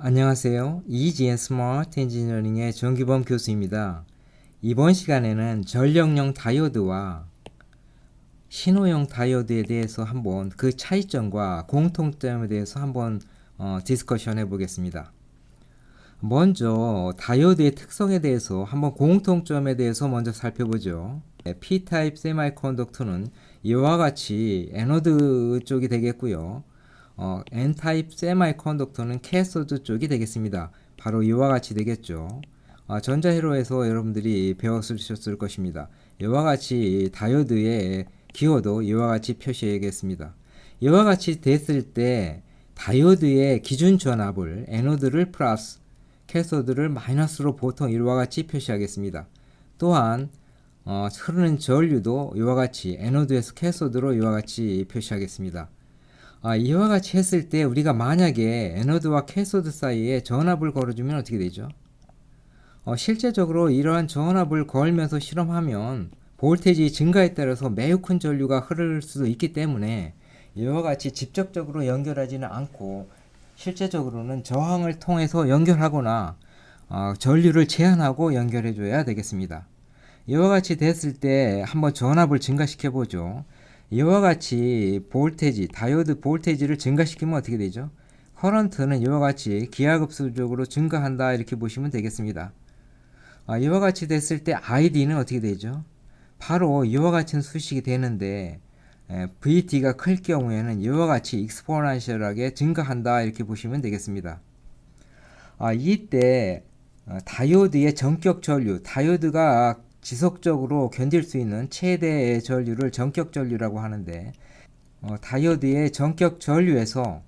안녕하세요. EGN 스마트 엔지니어링의 정기범 교수입니다. 이번 시간에는 전력용 다이오드와 신호용 다이오드에 대해서 한번 그 차이점과 공통점에 대해서 한번 어, 디스커션 해보겠습니다. 먼저 다이오드의 특성에 대해서 한번 공통점에 대해서 먼저 살펴보죠. 네, P-타입 세마이컨덕터는 이와 같이 에노드 쪽이 되겠고요. 어, N-타입 세마이컨덕터는 캐소드 쪽이 되겠습니다. 바로 이와 같이 되겠죠. 아, 전자회로에서 여러분들이 배웠을 것입니다. 이와 같이 다이오드의 기호도 이와 같이 표시하겠습니다. 이와 같이 됐을 때 다이오드의 기준 전압을 에노드를 플러스 캐소드를 마이너스로 보통 이와 같이 표시하겠습니다. 또한 어, 흐르는 전류도 이와 같이 에노드에서 캐소드로 이와 같이 표시하겠습니다. 아, 이와 같이 했을 때 우리가 만약에 에너드와 캐소드 사이에 전압을 걸어주면 어떻게 되죠? 어, 실제적으로 이러한 전압을 걸면서 실험하면 볼테지 증가에 따라서 매우 큰 전류가 흐를 수도 있기 때문에 이와 같이 직접적으로 연결하지는 않고 실제적으로는 저항을 통해서 연결하거나 어, 전류를 제한하고 연결해 줘야 되겠습니다. 이와 같이 됐을 때 한번 전압을 증가시켜 보죠. 이와 같이 볼테지, 다이오드 볼테지를 증가시키면 어떻게 되죠? 커런트는 이와 같이 기하급수적으로 증가한다 이렇게 보시면 되겠습니다. 아, 이와 같이 됐을 때 ID는 어떻게 되죠? 바로 이와 같은 수식이 되는데 에, VT가 클 경우에는 이와 같이 익스포넨셜하게 증가한다 이렇게 보시면 되겠습니다. 아, 이때 어, 다이오드의 전격 전류, 다이오드가 지속적으로 견딜 수 있는 최대의 전류를 전격 전류라고 하는데 어, 다이오드의 전격 전류에서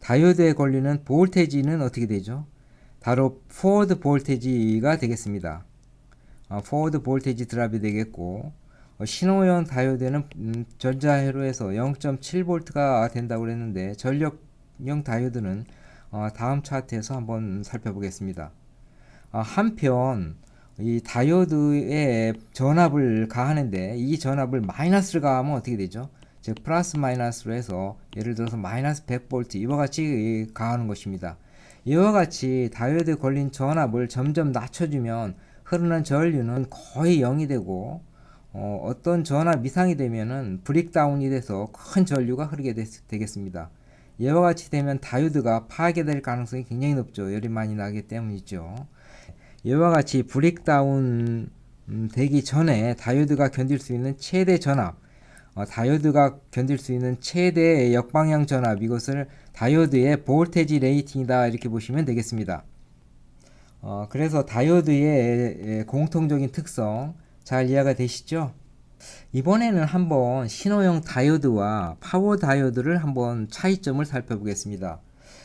다이오드에 걸리는 볼테지는 어떻게 되죠? 바로 포워드 볼테지가 되겠습니다. 어, 포워드 볼테지 드랍이 되겠고 어, 신호형 다이오드는 음, 전자회로에서 0.7V가 된다고 그랬는데 전력형 다이오드는 어, 다음 차트에서 한번 살펴보겠습니다. 어, 한편 이 다이오드에 전압을 가하는데 이 전압을 마이너스를 가하면 어떻게 되죠? 즉 플러스 마이너스로 해서 예를 들어서 마이너스 100V 이와 같이 가하는 것입니다. 이와 같이 다이오드에 걸린 전압을 점점 낮춰주면 흐르는 전류는 거의 0이 되고 어, 떤 전압 이상이 되면은 브릭다운이 돼서 큰 전류가 흐르게 되, 겠습니다 이와 같이 되면 다이오드가 파괴될 가능성이 굉장히 높죠. 열이 많이 나기 때문이죠. 이와 같이 브릭다운 음, 되기 전에 다이오드가 견딜 수 있는 최대 전압, 어, 다이오드가 견딜 수 있는 최대 역방향 전압 이것을 다이오드의 볼테지 레이팅이다 이렇게 보시면 되겠습니다. 어, 그래서 다이오드의 공통적인 특성 잘 이해가 되시죠? 이번에는 한번 신호형 다이오드와 파워 다이오드를 한번 차이점을 살펴보겠습니다.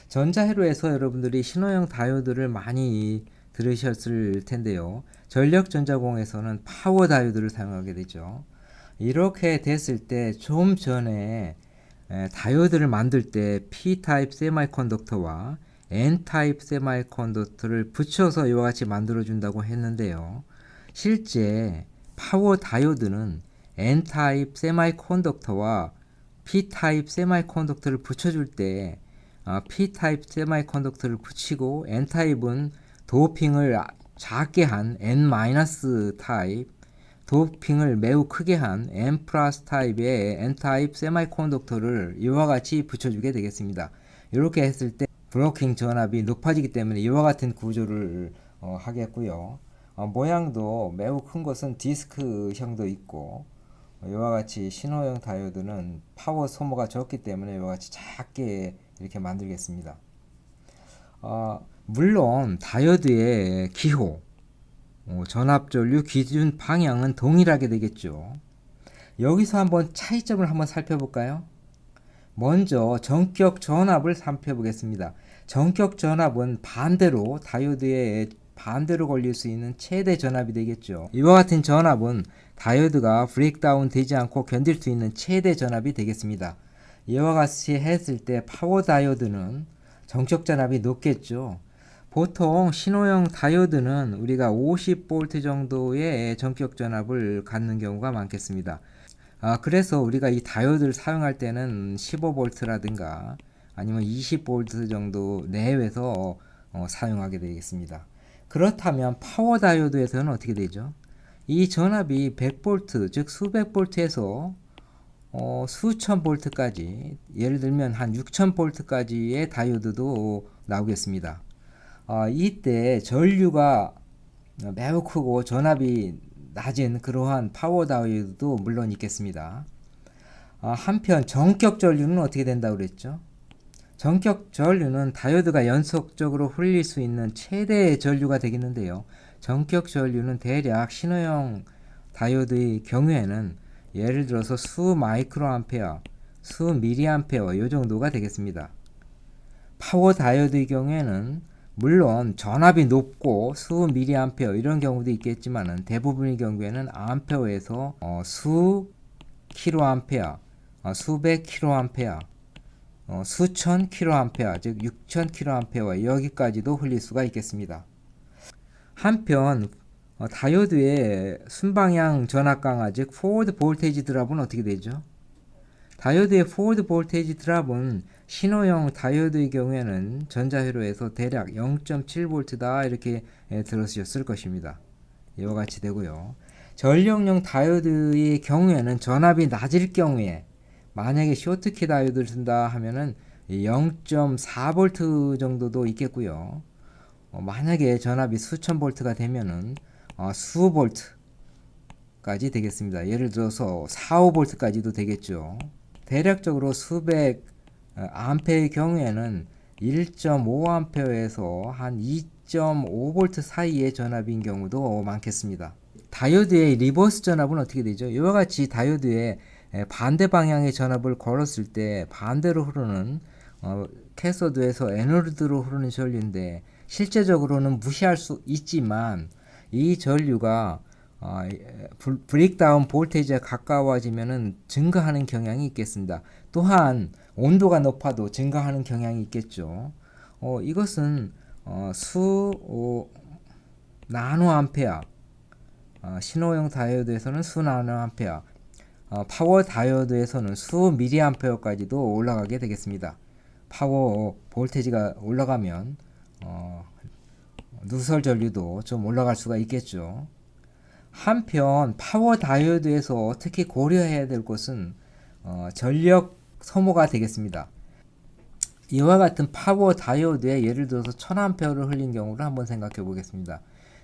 전자회로에서 여러분들이 신호형 다이오드를 많이 들으셨을 텐데요. 전력전자공에서는 파워 다이오드를 사용하게 되죠. 이렇게 됐을 때 좀 전에 다이오드를 만들 때 P-타입 세마이컨덕터와 N-타입 세마이컨덕터를 붙여서 이와 같이 만들어 준다고 했는데요. 실제 파워 다이오드는 N-타입 세마이컨덕터와 P-타입 세마이컨덕터를 붙여줄 때 아, P-타입 세마이컨덕터를 붙이고 N-타입은 도핑을 작게 한 N- 타입, 도핑을 매우 크게 한 N 타입의 N 타입 세마이컨덕터를 이와 같이 붙여주게 되겠습니다. 이렇게 했을 때 브로킹 전압이 높아지기 때문에 이와 같은 구조를 어, 하겠고요. 어, 모양도 매우 큰 것은 디스크형도 있고 어, 이와 같이 신호형 다이오드는 파워 소모가 적기 때문에 이와 같이 작게 이렇게 만들겠습니다. 어, 물론 다이오드의 기호, 어, 전압전류 기준 방향은 동일하게 되겠죠. 여기서 한번 차이점을 한번 살펴볼까요? 먼저 전격 전압을 살펴보겠습니다. 전격 전압은 반대로 다이오드에 반대로 걸릴 수 있는 최대 전압이 되겠죠. 이와 같은 전압은 다이오드가 브레이크다운 되지 않고 견딜 수 있는 최대 전압이 되겠습니다. 이와 같이 했을 때 파워 다이오드는 정적 전압이 높겠죠. 보통 신호형 다이오드는 우리가 50V 정도의 전격 전압을 갖는 경우가 많겠습니다. 아, 그래서 우리가 이 다이오드를 사용할 때는 15V라든가 아니면 20V 정도 내외에서 어, 사용하게 되겠습니다. 그렇다면 파워 다이오드에서는 어떻게 되죠? 이 전압이 100V 즉 수백 볼트에서 어, 수천 볼트까지 예를 들면 한 6천 볼트까지의 다이오드도 나오겠습니다. 어, 이때 전류가 매우 크고 전압이 낮은 그러한 파워 다이오드도 물론 있겠습니다. 아, 한편 전격 전류는 어떻게 된다고 그랬죠? 전격 전류는 다이오드가 연속적으로 흘릴 수 있는 최대의 전류가 되겠는데요. 전격 전류는 대략 신호형 다이오드의 경우에는 예를 들어서 수 마이크로 암페어, 수 미리 암페어 이 정도가 되겠습니다. 파워 다이오드의 경우에는 물론 전압이 높고 수 미리암페어 이런 경우도 있겠지만은 대부분의 경우에는 암페어에서 어, 수 킬로암페어, 어, 수백 킬로암페어, 어, 수천 킬로암페어, 즉 6천 킬로암페어 여기까지도 흘릴 수가 있겠습니다. 한편 어, 다이오드의 순방향 전압 강화 즉 포워드 볼테이지 드랍은 어떻게 되죠? 다이오드의 포워드 볼테이지 드랍은 신호형 다이오드의 경우에는 전자회로에서 대략 0.7V다 이렇게 예, 들으셨을 것입니다. 이와 같이 되고요. 전력용 다이오드의 경우에는 전압이 낮을 경우에 만약에 쇼트키 다이오드를 쓴다 하면은 0.4V 정도도 있겠고요. 어, 만약에 전압이 수천 볼트가 되면은 어, 수 볼트까지 되겠습니다. 예를 들어서 4, 5볼트까지도 되겠죠. 대략적으로 수백 어, 암페의 경우에는 1.5암페어에서 한 2.5볼트 사이의 전압인 경우도 많겠습니다. 다이오드의 리버스 전압은 어떻게 되죠? 이와 같이 다이오드의 에, 반대 방향의 전압을 걸었을 때 반대로 흐르는 어, 캐소드에서 에너드로 흐르는 전류인데 실제적으로는 무시할 수 있지만 이 전류가 어, 불- 브레이크다운 볼테이지에 가까워지면은 증가하는 경향이 있겠습니다. 또한 온도가 높아도 증가하는 경향이 있겠죠. 어, 이것은 어, 수 어, 나노 암페어 어, 신호형 다이오드에서는 수 나노 암페어 어, 파워 다이오드에서는 수 미리 암페어까지도 올라가게 되겠습니다. 파워 볼테이지가 올라가면 어, 누설 전류도 좀 올라갈 수가 있겠죠. 한편 파워 다이오드에서 특히 고려해야 될 것은 어, 전력 소모가 되겠습니다. 이와 같은 파워 다이오드에 예를 들어서 1000A를 흘린 경우를 한번 생각해 보겠습니다.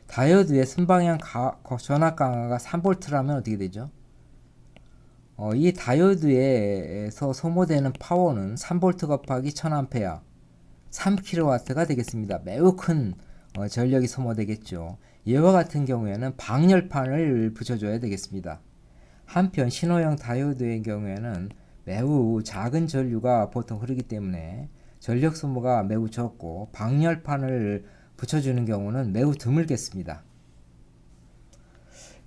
다이오드의 순방향 전압 강화가 3V라면 어떻게 되죠? 어, 이 다이오드에서 소모되는 파워는 3V 곱하기 1000A, 3kW가 되겠습니다. 매우 큰 어, 전력이 소모되겠죠. 이와 같은 경우에는 방열판을 붙여줘야 되겠습니다. 한편 신호형 다이오드의 경우에는 매우 작은 전류가 보통 흐르기 때문에 전력 소모가 매우 적고 방열판을 붙여주는 경우는 매우 드물겠습니다.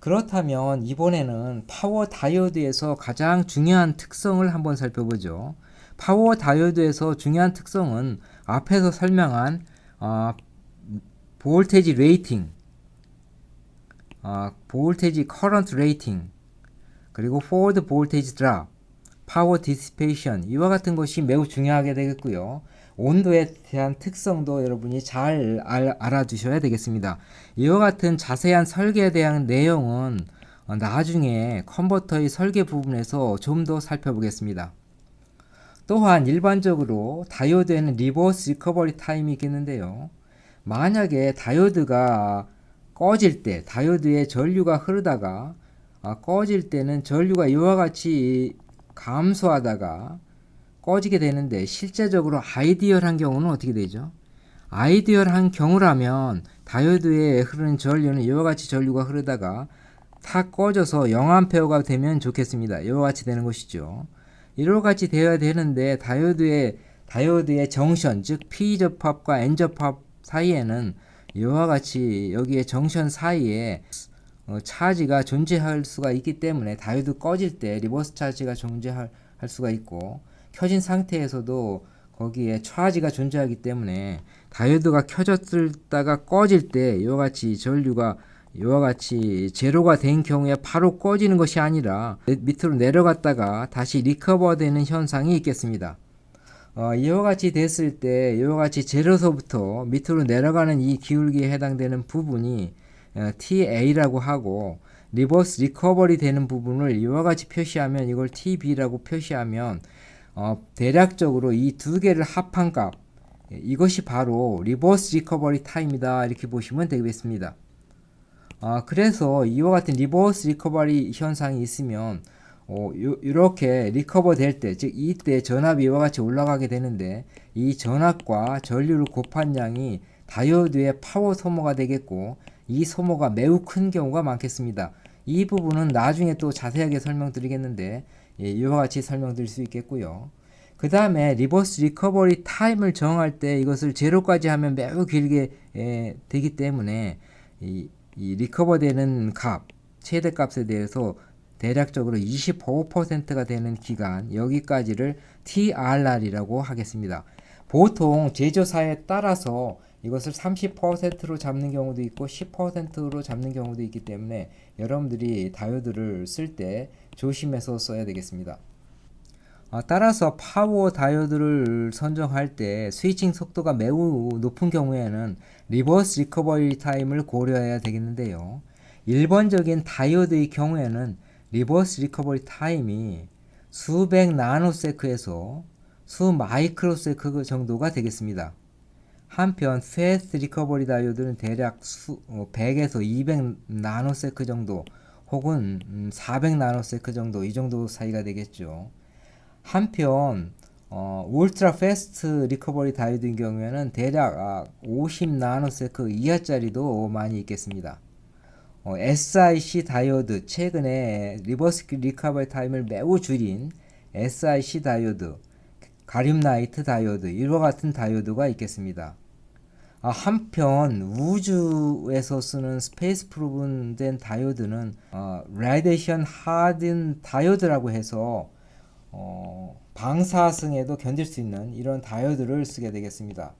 그렇다면 이번에는 파워 다이오드에서 가장 중요한 특성을 한번 살펴보죠. 파워 다이오드에서 중요한 특성은 앞에서 설명한 어, 볼테지 레이팅, 어, 볼테지 레이팅, 그리고 포워드 볼테지 드랍, 파워 디시페이션 이와 같은 것이 매우 중요하게 되겠고요. 온도에 대한 특성도 여러분이 잘 알, 알아두셔야 되겠습니다. 이와 같은 자세한 설계에 대한 내용은 어, 나중에 컨버터의 설계 부분에서 좀 더 살펴보겠습니다. 또한 일반적으로 다이오드에는 리버스 리커버리 타임이 있겠는데요. 만약에 다이오드가 꺼질 때, 다이오드에 전류가 흐르다가 아, 꺼질 때는 전류가 이와 같이 감소하다가 꺼지게 되는데 실제적으로 아이디얼한 경우는 어떻게 되죠? 아이디얼한 경우라면 다이오드에 흐르는 전류는 이와 같이 전류가 흐르다가 다 꺼져서 0암페어가 되면 좋겠습니다. 이와 같이 되는 것이죠. 이와 같이 되어야 되는데 다이오드의 다이오드의 정션 즉 P 접합과 N 접합 사이에는 이와 같이 여기에 정션 사이에 어, 차지가 존재할 수가 있기 때문에 다이오드 꺼질 때 리버스 차지가 존재할 할 수가 있고 켜진 상태에서도 거기에 차지가 존재하기 때문에 다이오드가 켜졌다가 꺼질 때 이와 같이 전류가 이와 같이 제로가 된 경우에 바로 꺼지는 것이 아니라 밑으로 내려갔다가 다시 리커버되는 현상이 있겠습니다. 어, 이와 같이 됐을 때 이와 같이 제로서부터 밑으로 내려가는 이 기울기에 해당되는 부분이 어, TA라고 하고 리버스 리커버리 되는 부분을 이와 같이 표시하면 이걸 TB라고 표시하면 어, 대략적으로 이 두 개를 합한 값 예, 이것이 바로 리버스 리커버리 타임이다 이렇게 보시면 되겠습니다. 아, 그래서 이와 같은 리버스 리커버리 현상이 있으면 어, 요, 이렇게 리커버 될 때, 즉 이때 전압이 이와 같이 올라가게 되는데 이 전압과 전류를 곱한 양이 다이오드의 파워 소모가 되겠고 이 소모가 매우 큰 경우가 많겠습니다. 이 부분은 나중에 또 자세하게 설명드리겠는데 예, 이와 같이 설명드릴 수 있겠고요. 그 다음에 리버스 리커버리 타임을 정할 때 이것을 제로까지 하면 매우 길게 예, 되기 때문에 이, 이 리커버 되는 값, 최대 값에 대해서 대략적으로 25%가 되는 기간 여기까지를 TRR이라고 하겠습니다. 보통 제조사에 따라서 이것을 30%로 잡는 경우도 있고 10%로 잡는 경우도 있기 때문에 여러분들이 다이오드를 쓸 때 조심해서 써야 되겠습니다. 아, 따라서 파워 다이오드를 선정할 때 스위칭 속도가 매우 높은 경우에는 리버스 리커버리 타임을 고려해야 되겠는데요. 일반적인 다이오드의 경우에는 리버스 리커버리 타임이 수백 나노세크에서 수 마이크로세크 정도가 되겠습니다. 한편 패스트 리커버리 다이오드는 대략 수, 어, 100에서 200 나노세크 정도 혹은 음, 400 나노세크 정도 이 정도 사이가 되겠죠. 한편 어, 울트라 패스트 리커버리 다이오드인 경우에는 대략 아, 50 나노세크 이하짜리도 많이 있겠습니다. 어, SIC 다이오드 최근에 리버스 리커버리 타임을 매우 줄인 SIC 다이오드, 가륨 라이트 다이오드 이와 같은 다이오드가 있겠습니다. 아, 한편 우주에서 쓰는 스페이스 프루븐된 다이오드는 어, 라디에이션 하든 다이오드라고 해서 어, 방사성에도 견딜 수 있는 이런 다이오드를 쓰게 되겠습니다.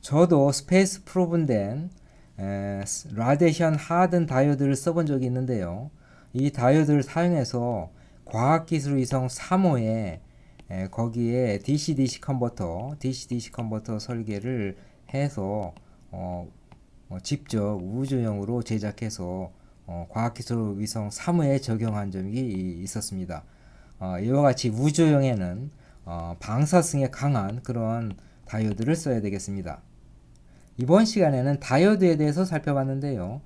저도 스페이스 프로븐된 라디에이션 하든 다이오드를 써본 적이 있는데요. 이 다이오드를 사용해서 과학기술 위성 3호에 에, 거기에 DC-DC 컨버터, DC-DC 컨버터 설계를 해서 어, 어, 직접 우주용으로 제작해서 어, 과학기술 위성 3호에 적용한 적이 있었습니다. 어, 이와 같이 우주용에는 어, 방사성에 강한 그런 다이오드를 써야 되겠습니다. 이번 시간에는 다이오드에 대해서 살펴봤는데요.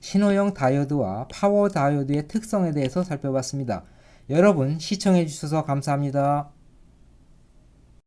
신호형 다이오드와 파워 다이오드의 특성에 대해서 살펴봤습니다. 여러분 시청해 주셔서 감사합니다.